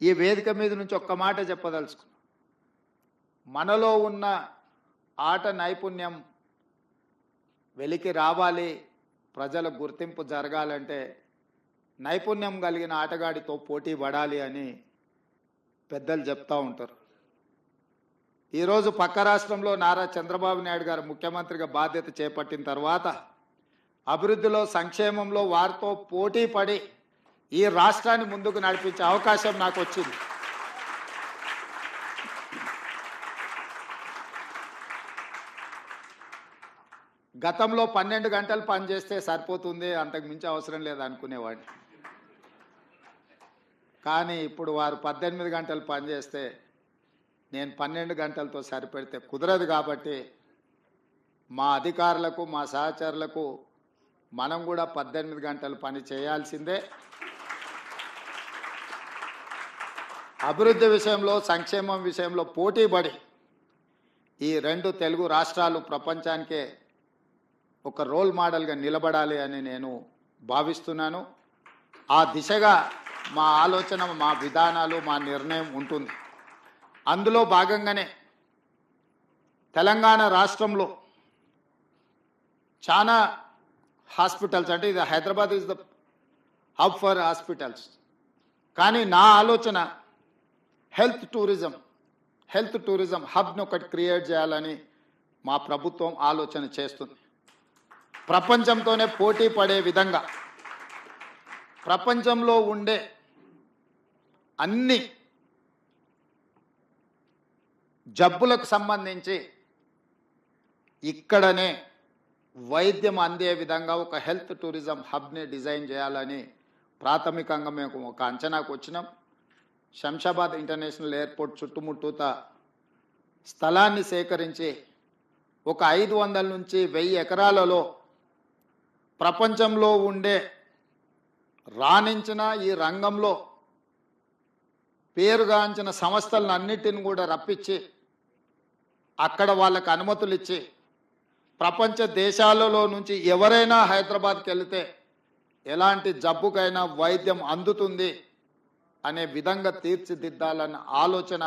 ఈ వేదిక మీద నుంచి ఒక్క మాట చెప్పదలుచుకున్నాం. మనలో ఉన్న ఆట నైపుణ్యం వెలికి రావాలి ప్రజల గుర్తింపు జరగాలంటే నైపుణ్యం కలిగిన ఆటగాడితో పోటీ పడాలి అని పెద్దలు చెప్తూ ఉంటారు. ఈరోజు పక్క రాష్ట్రంలో నారా చంద్రబాబు నాయుడు గారు ముఖ్యమంత్రిగా బాధ్యత చేపట్టిన తర్వాత అభివృద్ధిలో సంక్షేమంలో వారితో పోటీ పడి ఈ రాష్ట్రాన్ని ముందుకు నడిపించే అవకాశం నాకు వచ్చింది. గతంలో పన్నెండు గంటలు పనిచేస్తే సరిపోతుంది అంతకు మించి అవసరం లేదు అనుకునేవాడిని. కానీ ఇప్పుడు వారు పద్దెనిమిది గంటలు పనిచేస్తే నేను పన్నెండు గంటలతో సరిపెడితే కుదరదు కాబట్టి మా అధికారులకు మా సహచరులకు మనం కూడా పద్దెనిమిది గంటలు పని చేయాల్సిందే. అభివృద్ధి విషయంలో సంక్షేమం విషయంలో పోటీపడి ఈ రెండు తెలుగు రాష్ట్రాలు ప్రపంచానికే ఒక రోల్ మోడల్గా నిలబడాలి అని నేను భావిస్తున్నాను. ఆ దిశగా మా ఆలోచన మా విధానాలు మా నిర్ణయం ఉంటుంది. అందులో భాగంగానే తెలంగాణ రాష్ట్రంలో చాలా హాస్పిటల్స్ అంటే ఇది Hyderabad is the hub for hospitals. కానీ నా ఆలోచన హెల్త్ టూరిజం హెల్త్ టూరిజం హబ్ను ఒకటి క్రియేట్ చేయాలని మా ప్రభుత్వం ఆలోచన చేస్తుంది. ప్రపంచంతోనే పోటీ పడే విధంగా ప్రపంచంలో ఉండే అన్ని జబ్బులకు సంబంధించి ఇక్కడనే వైద్యం అందే విధంగా ఒక హెల్త్ టూరిజం హబ్ని డిజైన్ చేయాలని ప్రాథమికంగా మేము ఒక అంచనాకు వచ్చినాం. శంషాబాద్ ఇంటర్నేషనల్ ఎయిర్పోర్ట్ చుట్టుముట్టూత స్థలాన్ని సేకరించి ఒక ఐదు వందల నుంచి వెయ్యి ఎకరాలలో ప్రపంచంలో ఉండే రాణించిన ఈ రంగంలో పేరుగాంచిన సంస్థలను అన్నిటిని కూడా రప్పించి అక్కడ వాళ్ళకు అనుమతులు ఇచ్చి ప్రపంచ దేశాలలో నుంచి ఎవరైనా హైదరాబాద్కి వెళితే ఎలాంటి జబ్బుకైనా వైద్యం అందుతుంది. అనే విధంగా తీర్చిదిద్దాలన్న ఆలోచన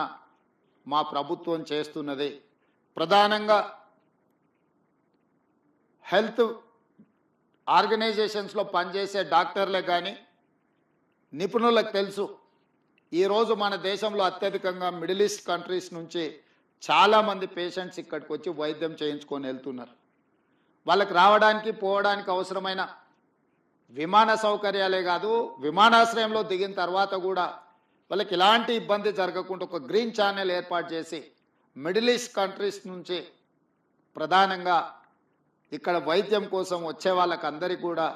మా ప్రభుత్వం చేస్తున్నది. ప్రధానంగా హెల్త్ ఆర్గనైజేషన్స్లో పనిచేసే డాక్టర్లే కానీ నిపుణులకు తెలుసు ఈరోజు మన దేశంలో అత్యధికంగా మిడిల్ ఈస్ట్ కంట్రీస్ నుంచి చాలామంది పేషెంట్స్ ఇక్కడికి వచ్చి వైద్యం చేయించుకొని వెళ్తున్నారు. వాళ్ళకి రావడానికి పోవడానికి అవసరమైన విమాన సౌకర్యాలే కాదు విమానాశ్రయంలో దిగిన తర్వాత కూడా వాళ్ళకి ఎలాంటి ఇబ్బంది జరగకుండా ఒక గ్రీన్ ఛానల్ ఏర్పాటు చేసి మిడిల్ ఈస్ట్ కంట్రీస్ నుంచి ప్రధానంగా ఇక్కడ వైద్యం కోసం వచ్చే వాళ్ళకందరికీ కూడా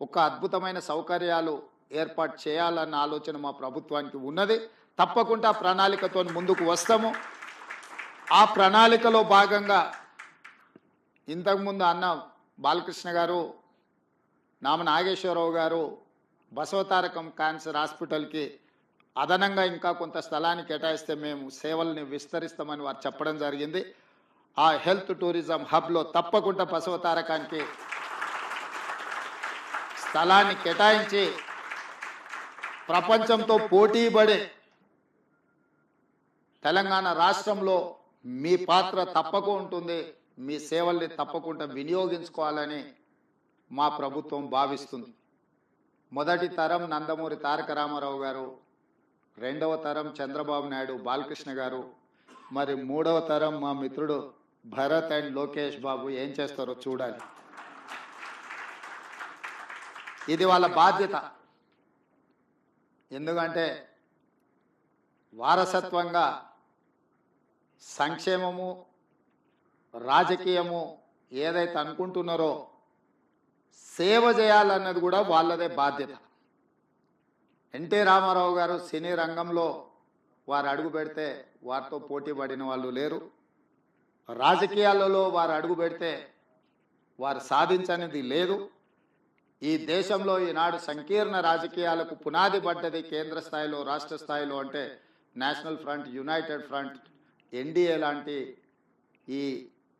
ఒక అద్భుతమైన సౌకర్యాలు ఏర్పాటు చేయాలన్న ఆలోచన మా ప్రభుత్వానికి ఉన్నది. తప్పకుండా ఆ ప్రణాళికతో ముందుకు వస్తాము. ఆ ప్రణాళికలో భాగంగా ఇంతకుముందు అన్న బాలకృష్ణ గారు నామ నాగేశ్వరరావు గారు బసవతారకం క్యాన్సర్ హాస్పిటల్కి అదనంగా ఇంకా కొంత స్థలాన్ని కేటాయిస్తే మేము సేవల్ని విస్తరిస్తామని వారు చెప్పడం జరిగింది. ఆ హెల్త్ టూరిజం హబ్లో తప్పకుండా బసవతారకానికి స్థలాన్ని కేటాయించి ప్రపంచంతో పోటీపడే తెలంగాణ రాష్ట్రంలో మీ పాత్ర తప్పక ఉంటుంది. మీ సేవల్ని తప్పకుండా వినియోగించుకోవాలని మా ప్రభుత్వం భావిస్తుంది. మొదటి తరం నందమూరి తారక రామారావు గారు రెండవ తరం చంద్రబాబు నాయుడు బాలకృష్ణ గారు మరి మూడవ తరం మా మిత్రుడు భరత్ అండ్ లోకేష్ బాబు ఏం చేస్తారో చూడాలి. ఇది వాళ్ళ బాధ్యత. ఎందుకంటే వారసత్వంగా సంక్షేమము రాజకీయము ఏదైతే అనుకుంటున్నారో సేవ చేయాలన్నది కూడా వాళ్ళదే బాధ్యత. ఎన్టీ రామారావు గారు సినీ రంగంలో వారు అడుగు పెడితే వారితో పోటీ పడిన వాళ్ళు లేరు. రాజకీయాలలో వారు అడుగు పెడితే వారు సాధించనిది లేదు. ఈ దేశంలో ఈనాడు సంకీర్ణ రాజకీయాలకు పునాది పడ్డది కేంద్ర స్థాయిలో రాష్ట్ర స్థాయిలో అంటే national front united front NDA లాంటి ఈ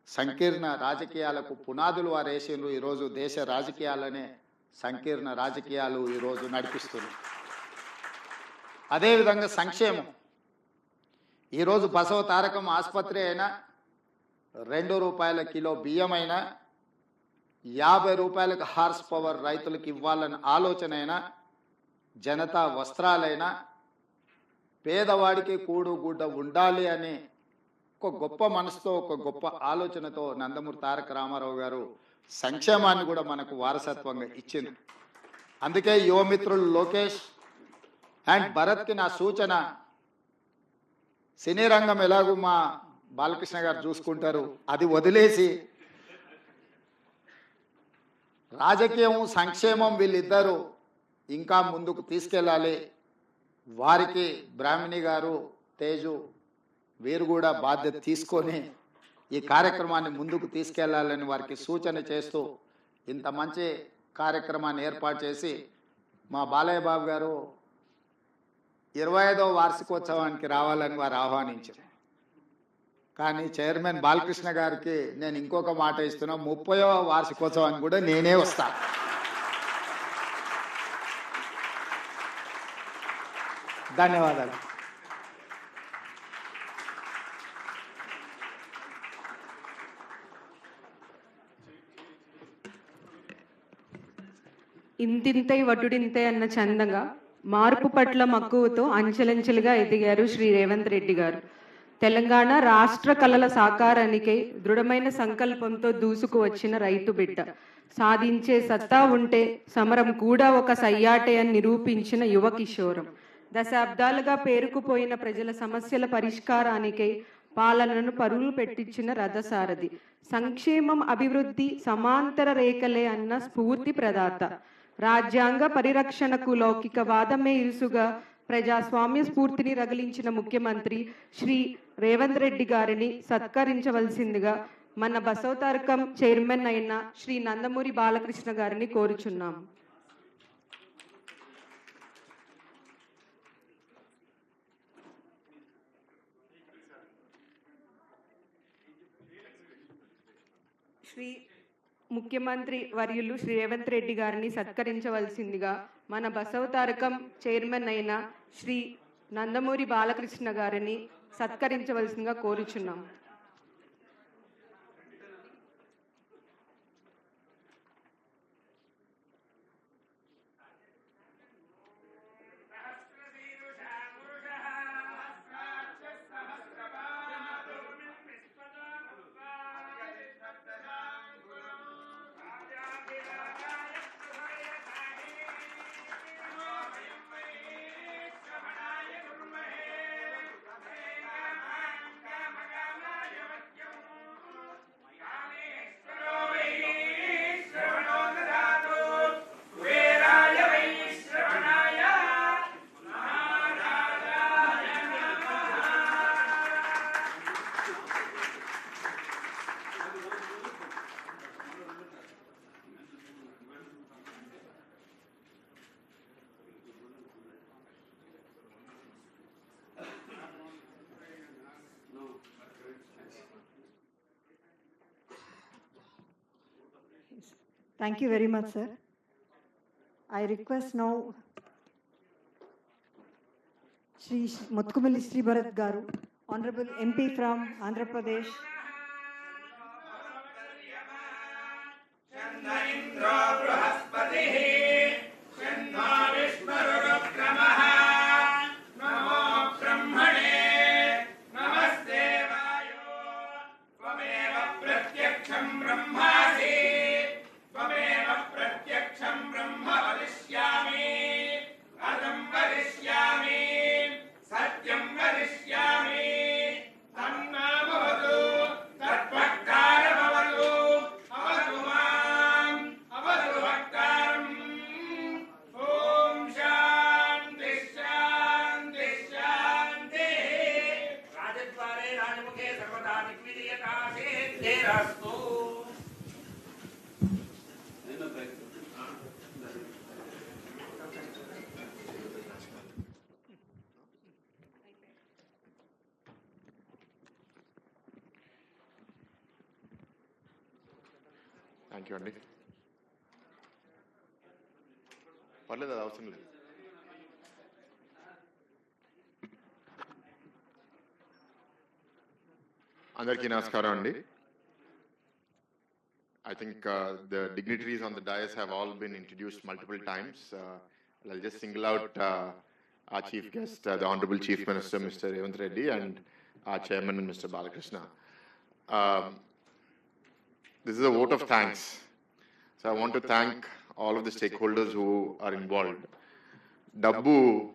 సంకీర్ణ రాజకీయాలకు పునాదులు వారు వేసిండ్రు ఈరోజు దేశ రాజకీయాలనే సంకీర్ణ రాజకీయాలు ఈరోజు నడిపిస్తున్నాయి అదేవిధంగా సంక్షేమం. ఈరోజు బసవ తారకం ఆసుపత్రి అయినా రెండు రూపాయల కిలో బియ్యం అయినా యాభై రూపాయలకు హార్స్ పవర్ రైతులకు ఇవ్వాలని ఆలోచన అయినా జనతా వస్త్రాలైనా పేదవాడికి కూడు గుడ్డ ఉండాలి అని ఒక గొప్ప మనసుతో ఒక గొప్ప ఆలోచనతో నందమూరి తారక రామారావు గారు సంక్షేమాన్ని కూడా మనకు వారసత్వంగా ఇచ్చింది. అందుకే యువమిత్రులు లోకేష్ అండ్ భరత్కి నా సూచన సినీ రంగం ఎలాగూ మా బాలకృష్ణ గారు చూసుకుంటారు అది వదిలేసి రాజకీయం సంక్షేమం వీళ్ళిద్దరూ ఇంకా ముందుకు తీసుకెళ్ళాలి. వారికి బ్రాహ్మణి గారు తేజు వీరు కూడా బాధ్యత తీసుకొని ఈ కార్యక్రమాన్ని ముందుకు తీసుకెళ్ళాలని వారికి సూచన చేస్తూ ఇంత మంచి కార్యక్రమాన్ని ఏర్పాటు చేసి మా బాలయ్య బాబు గారు ఇరవై ఐదవ వార్షికోత్సవానికి రావాలని వారు ఆహ్వానించారు. కానీ చైర్మన్ బాలకృష్ణ గారికి నేను ఇంకొక మాట ఇస్తున్నా ముప్పయో వార్షికోత్సవానికి కూడా నేనే వస్తా. ధన్యవాదాలు. ఇంతింతై వటుడింతై అన్న చందంగా మార్పు పట్ల మక్కువతో అంచెలంచెలుగా ఎదిగారు శ్రీ రేవంత్ రెడ్డి గారు. తెలంగాణ రాష్ట్ర కళల సాకారానికై దృఢమైన సంకల్పంతో దూసుకు వచ్చిన రైతు బిడ్డ. సాధించే సత్తా ఉంటే సమరం కూడా ఒక సయ్యాటే అని నిరూపించిన యువ కిషోరం. దశాబ్దాలుగా పేరుకుపోయిన ప్రజల సమస్యల పరిష్కారానికై పాలనను పరుగులు పెట్టించిన రథసారథి. సంక్షేమం అభివృద్ధి సమాంతర రేఖలే అన్న స్ఫూర్తి ప్రదాత. రాజ్యాంగ పరిరక్షణకు లౌకిక వాదమే ఇరుసుగా ప్రజాస్వామ్య స్ఫూర్తిని రగిలించిన ముఖ్యమంత్రి శ్రీ రేవంత్ రెడ్డి గారిని సత్కరించవలసిందిగా మన బసవతారకం చైర్మన్ అయిన శ్రీ నందమూరి బాలకృష్ణ గారిని కోరుచున్నాం. శ్రీ ముఖ్యమంత్రి వర్యులు శ్రీ రేవంత్ రెడ్డి గారిని సత్కరించవలసిందిగా మన బసవతారకం చైర్మన్ అయిన శ్రీ నందమూరి బాలకృష్ణ గారిని సత్కరించవలసిందిగా కోరుచున్నాం. Thank you very much, sir. I request now Shri Mutkumali Sri Bharat Garu, Honorable MP from Andhra Pradesh. Thank you అండి పర్లేదు అది అవసరం లేదు. అందరికీ నమస్కారం అండి. I think uh, the dignitaries on the dais have all been introduced multiple times. Uh, I'll just single out uh, our chief guest, uh, the Honorable Chief Minister, Mr. Revant Reddy, and our chairman, Mr. Balakrishna. Um, this is a vote of thanks. So I want to thank all of the stakeholders who are involved. Dabbu